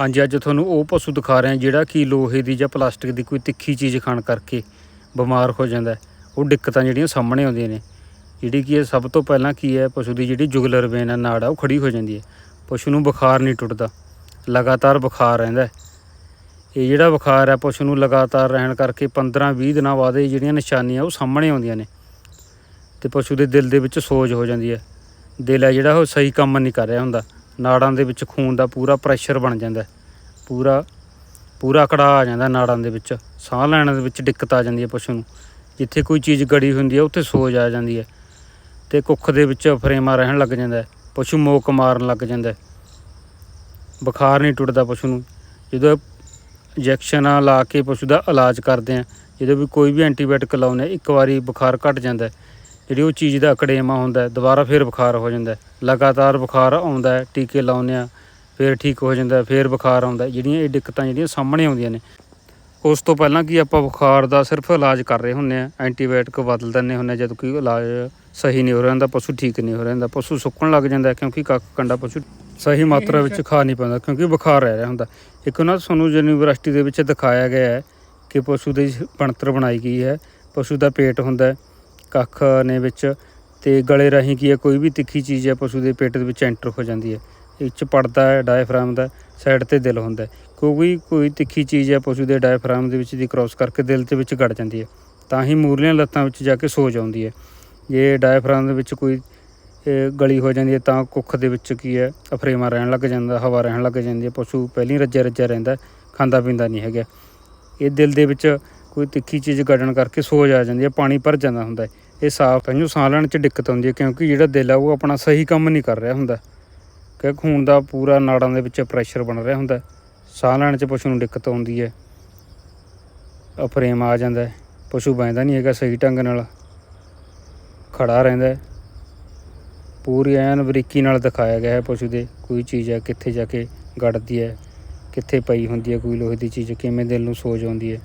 ਹਾਂਜੀ, ਅੱਜ ਤੁਹਾਨੂੰ ਉਹ ਪਸ਼ੂ ਦਿਖਾ ਰਹੇ ਹਾਂ ਜਿਹੜਾ ਕਿ ਲੋਹੇ ਦੀ ਜਾਂ ਪਲਾਸਟਿਕ ਦੀ ਕੋਈ ਤਿੱਖੀ ਚੀਜ਼ ਖਾਣ ਕਰਕੇ ਬਿਮਾਰ ਹੋ ਜਾਂਦਾ ਉਹ ਦਿੱਕਤਾਂ ਜਿਹੜੀਆਂ ਸਾਹਮਣੇ ਆਉਂਦੀਆਂ ਨੇ। ਜਿਹੜੀ ਕੀ ਹੈ ਸਭ ਤੋਂ ਪਹਿਲਾਂ ਕੀ ਹੈ, ਪਸ਼ੂ ਦੀ ਜਿਹੜੀ ਜੁਗਲਰ ਵੇਨ ਹੈ, ਨਾੜ ਆ, ਉਹ ਖੜੀ ਹੋ ਜਾਂਦੀ ਹੈ। ਪਸ਼ੂ ਨੂੰ ਬੁਖਾਰ ਨਹੀਂ ਟੁੱਟਦਾ, ਲਗਾਤਾਰ ਬੁਖਾਰ ਰਹਿੰਦਾ ਇਹ ਜਿਹੜਾ ਬੁਖਾਰ ਹੈ, ਪਸ਼ੂ ਨੂੰ ਲਗਾਤਾਰ ਰਹਿਣ ਕਰਕੇ 15-20 ਦਿਨਾਂ ਬਾਅਦ ਇਹ ਜਿਹੜੀਆਂ ਨਿਸ਼ਾਨੀਆਂ ਉਹ ਸਾਹਮਣੇ ਆਉਂਦੀਆਂ ਨੇ। ਤੇ ਪਸ਼ੂ ਦੇ ਦਿਲ ਦੇ ਵਿੱਚ ਸੋਜ ਹੋ ਜਾਂਦੀ ਹੈ। ਦਿਲ ਹੈ ਜਿਹੜਾ, ਉਹ ਸਹੀ ਕੰਮ ਨਹੀਂ ਕਰ ਰਿਹਾ ਹੁੰਦਾ। ਨਾੜਾਂ ਦੇ ਵਿੱਚ ਖੂਨ ਦਾ ਪੂਰਾ ਪ੍ਰੈਸ਼ਰ ਬਣ ਜਾਂਦਾ ਪੂਰਾ ਪੂਰਾ ਕੜਾ ਆ ਜਾਂਦਾ ਨਾੜਾਂ ਦੇ ਵਿੱਚ। ਸਾਹ ਲੈਣ ਦੇ ਵਿੱਚ ਦਿੱਕਤ ਆ ਜਾਂਦੀ ਹੈ ਪਸ਼ੂ ਨੂੰ। ਜਿੱਥੇ ਕੋਈ ਚੀਜ਼ ਗੜੀ ਹੁੰਦੀ ਹੈ, ਉੱਥੇ ਸੋਜ ਆ ਜਾਂਦੀ ਹੈ ਤੇ ਕੁੱਖ ਦੇ ਵਿੱਚ ਫਰੇਮਾ ਰਹਿਣ ਲੱਗ ਜਾਂਦਾ ਪਸ਼ੂ ਮੋਕ ਮਾਰਨ ਲੱਗ ਜਾਂਦਾ ਬੁਖਾਰ ਨਹੀਂ ਟੁੱਟਦਾ ਪਸ਼ੂ ਨੂੰ। ਜਦੋਂ ਇੰਜੈਕਸ਼ਨ ਲਾ ਕੇ ਪਸ਼ੂ ਦਾ ਇਲਾਜ ਕਰਦੇ ਆ ਜਦੋਂ ਵੀ ਕੋਈ ਵੀ ਐਂਟੀਬਾਇਓਟਿਕ ਲਾਉਂਦੇ ਹਾਂ, ਇੱਕ ਵਾਰੀ ਬੁਖਾਰ ਘਟ ਜਾਂਦਾ ਜਿਹੜੀ ਉਹ ਚੀਜ਼ ਦਾ ਅਕੜੇਮਾ ਹੁੰਦਾ ਦੁਬਾਰਾ ਫਿਰ ਬੁਖਾਰ ਹੋ ਜਾਂਦਾ ਲਗਾਤਾਰ ਬੁਖਾਰ ਆਉਂਦਾ ਟੀਕੇ ਲਾਉਂਦੇ ਆ ਫਿਰ ਠੀਕ ਹੋ ਜਾਂਦਾ ਫਿਰ ਬੁਖਾਰ ਆਉਂਦਾ ਜਿਹੜੀਆਂ ਇਹ ਦਿੱਕਤਾਂ ਜਿਹੜੀਆਂ ਸਾਹਮਣੇ ਆਉਂਦੀਆਂ ਨੇ, ਉਸ ਤੋਂ ਪਹਿਲਾਂ ਕਿ ਆਪਾਂ ਬੁਖਾਰ ਦਾ ਸਿਰਫ ਇਲਾਜ ਕਰ ਰਹੇ ਹੁੰਦੇ ਆ ਐਂਟੀਬਾਇਓਟਿਕ ਬਦਲ ਦਿੰਦੇ ਹੁੰਦੇ ਹਾਂ, ਜਦੋਂ ਕੋਈ ਇਲਾਜ ਸਹੀ ਨਹੀਂ ਹੋ ਰਿਹਾ ਹੁੰਦਾ, ਪਸ਼ੂ ਠੀਕ ਨਹੀਂ ਹੋ ਰਿਹਾ ਹੁੰਦਾ, ਪਸ਼ੂ ਸੁੱਕਣ ਲੱਗ ਜਾਂਦਾ ਕਿਉਂਕਿ ਕੱਖ ਕੰਡਾ ਪਸ਼ੂ ਸਹੀ ਮਾਤਰਾ ਵਿੱਚ ਖਾ ਨਹੀਂ ਪਾਉਂਦਾ, ਕਿਉਂਕਿ ਬੁਖਾਰ ਰਹਿ ਰਿਹਾ ਹੁੰਦਾ। ਇੱਕ ਨਾ ਤੁਹਾਨੂੰ ਯੂਨੀਵਰਸਿਟੀ ਦੇ ਵਿੱਚ ਦਿਖਾਇਆ ਗਿਆ ਹੈ ਕਿ ਪਸ਼ੂ ਦੀ ਬਣਤਰ ਬਣਾਈ ਗਈ ਹੈ, ਪਸ਼ੂ ਦਾ ਪੇਟ ਹੁੰਦਾ ਕੱਖ ਨੇ ਵਿੱਚ ਤੇ ਗਲੇ ਰਾਹੀਂ ਕੀ ਹੈ, ਕੋਈ ਵੀ ਤਿੱਖੀ ਚੀਜ਼ ਹੈ, ਪਸ਼ੂ ਦੇ ਪੇਟ ਦੇ ਵਿੱਚ ਐਂਟਰ ਹੋ ਜਾਂਦੀ ਹੈ। ਇਹ 'ਚ ਪੜਦਾ ਹੈ ਡਾਇਫਰਾਮ ਦਾ ਸਾਈਡ ਤੇ ਦਿਲ ਹੁੰਦਾ ਕਿਉਂਕਿ ਕੋਈ ਤਿੱਖੀ ਚੀਜ਼ ਹੈ, ਪਸ਼ੂ ਦੇ ਡਾਇਫਰਾਮ ਦੇ ਵਿੱਚ ਦੀ ਕ੍ਰਾਸ ਕਰਕੇ ਦਿਲ ਦੇ ਵਿੱਚ ਗੜ ਜਾਂਦੀ ਹੈ। ਤਾਂ ਹੀ ਮੂਰਲੀਆਂ ਲੱਤਾਂ ਵਿੱਚ ਜਾ ਕੇ ਸੋਜ ਆਉਂਦੀ ਹੈ। ਜੇ ਡਾਇਫਰਾਮ ਦੇ ਵਿੱਚ ਕੋਈ ਗਲੀ ਹੋ ਜਾਂਦੀ ਹੈ, ਤਾਂ ਕੁੱਖ ਦੇ ਵਿੱਚ ਕੀ ਹੈ, ਅਫਰੇਮਾ ਰਹਿਣ ਲੱਗ ਜਾਂਦਾ, ਹਵਾ ਰਹਿਣ ਲੱਗ ਜਾਂਦੀ ਹੈ। ਪਸ਼ੂ ਪਹਿਲਾਂ ਹੀ ਰੱਜਿਆ ਰੱਜਿਆ ਰਹਿੰਦਾ ਖਾਂਦਾ ਪੀਂਦਾ ਨਹੀਂ ਹੈਗਾ। ਇਹ ਦਿਲ ਦੇ ਵਿੱਚ ਕੋਈ ਤਿੱਖੀ ਚੀਜ਼ ਗੱਡਣ ਕਰਕੇ ਸੋਜ ਆ ਜਾਂਦੀ ਹੈ, ਪਾਣੀ ਭਰ ਜਾਂਦਾ ਹੁੰਦਾ ਹੈ। ਇਹ ਸਾਫ਼ ਤਾਂ ਸਾਹ ਲੈਣ 'ਚ ਦਿੱਕਤ ਆਉਂਦੀ ਹੈ, ਕਿਉਂਕਿ ਜਿਹੜਾ ਦਿਲ ਆ, ਉਹ ਆਪਣਾ ਸਹੀ ਕੰਮ ਨਹੀਂ ਕਰ ਰਿਹਾ ਹੁੰਦਾ। ਕਿ ਖੂਨ ਦਾ ਪੂਰਾ ਨਾੜਾਂ ਦੇ ਵਿੱਚ ਪ੍ਰੈਸ਼ਰ ਬਣ ਰਿਹਾ ਹੁੰਦਾ ਸਾਹ ਲੈਣ 'ਚ ਪਸ਼ੂ ਨੂੰ ਦਿੱਕਤ ਆਉਂਦੀ ਹੈ। ਅਫਰੇਮ ਆ ਜਾਂਦਾ ਹੈ। ਪਸ਼ੂ ਬੈਂਦਾ ਨਹੀਂ ਹੈਗਾ ਸਹੀ ਢੰਗ ਨਾਲ। ਖੜਾ ਰਹਿੰਦਾ ਪੂਰੀ ਐਨ ਬਰੀਕੀ ਨਾਲ ਦਿਖਾਇਆ ਗਿਆ ਹੈ ਪਸ਼ੂ ਦੇ, ਕੋਈ ਚੀਜ਼ ਹੈ ਕਿੱਥੇ ਜਾ ਕੇ ਗੜਦੀ ਹੈ, ਕਿੱਥੇ ਪਈ ਹੁੰਦੀ ਹੈ, ਕੋਈ ਲੋਹੇ ਦੀ ਚੀਜ਼ ਕਿਵੇਂ ਦਿਲ ਨੂੰ ਸੋਜ ਆਉਂਦੀ ਹੈ।